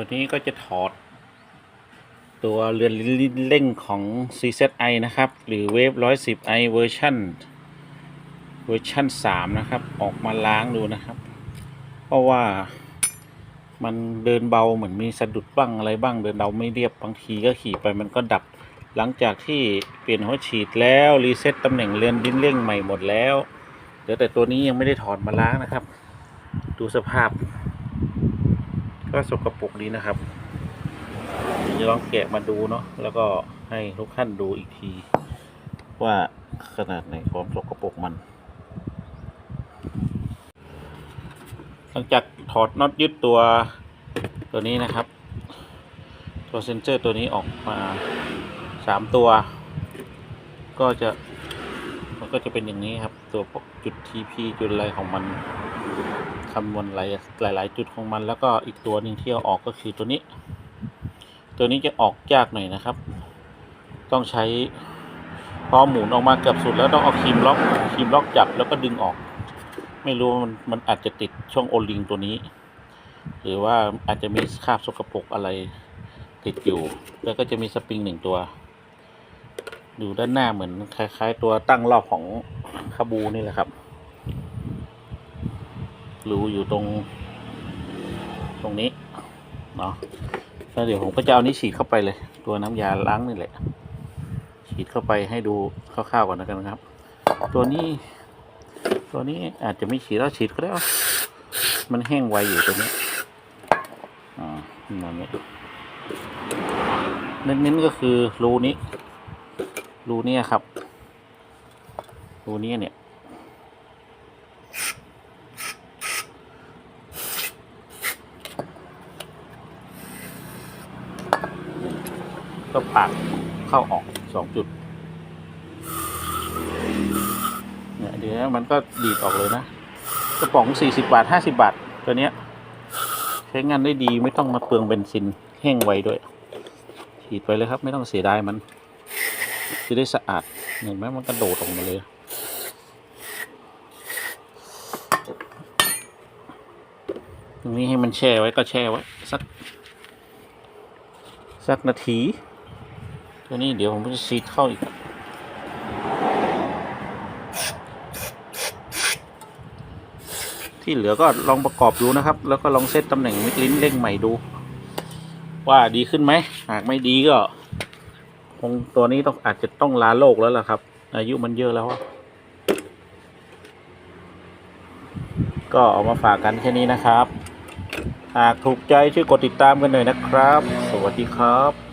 ตัวนี้ก็จะถอด ตัวเรือนลิ้นเร่งของ CZI นะครับ หรือ Wave 110i เวอร์ชันเวอร์ชัน3นะครับ ออกมาล้างดูนะครับ เพราะว่ามันเดินเบาเหมือนมีสะดุดบ้างอะไรบ้างเดินเบาไม่เรียบบางทีก็ขี่ไปมันก็ดับ หลังจากที่เปลี่ยนหัวฉีดแล้วรีเซ็ตตำแหน่งเรือนดิ้นเร่งใหม่หมดแล้วเหลือแต่ตัวนี้ยังไม่ได้ถอดมาล้างนะครับ ดูสภาพ ก็สกปรกดีนะครับเดี๋ยวจะลองแกะมาดูเนาะแล้วก็ให้ทุกท่านดูอีกที ว่าขนาดไหนความสกปรกมัน หลังจากถอดน็อตยึดตัวตัวนี้นะครับ ตัวเซนเซอร์ตัวนี้ออกมาสามตัว ก็จะมันก็จะเป็นอย่างนี้ครับ ตัวจุด TP จุดอะไรของมัน คำนวณหลายหลายหลายจุดของมัน แล้วก็อีกตัวหนึ่งที่เอาออกก็คือตัวนี้ ตัวนี้จะออกยากหน่อยนะครับ ต้องใช้พอหมุนออกมาเกือบสุดแล้วต้องเอาครีมล็อกครีมล็อกจับแล้วก็ดึงออก ไม่รู้ว่ามันมันอาจจะติดช่องโอลิงตัวนี้ หรือว่าอาจจะมีคราบสกปรกอะไรติดอยู่ แล้วก็จะมีสปริงหนึ่งตัวอยู่ด้านหน้าเหมือนคล้าย ๆ ตัวตั้งรอบของคาบูนี่แหละครับ รูอยู่ตรง ตรงนี้เนาะแล้วเดี๋ยวผมก็จะเอานี้ฉีดเข้าไปเลย ตัวน้ำยาล้างนี่แหละ ฉีดเข้าไปให้ดูคร่าวๆก่อนแล้วกันครับ ตัวนี้ ตัวนี้อาจจะไม่ฉีดแล้วฉีดก็ได้มันแห้งไวอยู่ตัวนี้อ่ามันนี้เน้นๆก็คือรูนี้ รูเนี้ครับ รูนี้เนี่ย ก็ปากเข้าออกสองจุดเนี่ยเดี๋ยวมันก็ดีดออกเลยนะกระป๋องสี่สิบาทห้าสิบาท ตัวเนี้ย ใช้งานได้ดีไม่ต้องมาเปลืองเบนซินแห้งไวด้วย ฉีดไปเลยครับ ไม่ต้องเสียดายมัน จะได้สะอาดเห็นไหมมันกระโดดออกมาเลยตรงนี้ให้มันแช่ไว้ก็แช่ไว้สักสักนาที ตัวนี้เดี๋ยวผมจะฉีดเข้าอีก ที่เหลือก็ลองประกอบดูนะครับ แล้วก็ลองเซตตำแหน่งมิกลิ้นเร่งใหม่ดู ว่าดีขึ้นไหม หากไม่ดีก็คงตัวนี้ต้องอาจจะต้องลาโลกแล้วล่ะครับ อายุมันเยอะแล้วก็เอามาฝากกันแค่นี้นะครับ หากถูกใจช่วยกดติดตามกันหน่อยนะครับ สวัสดีครับ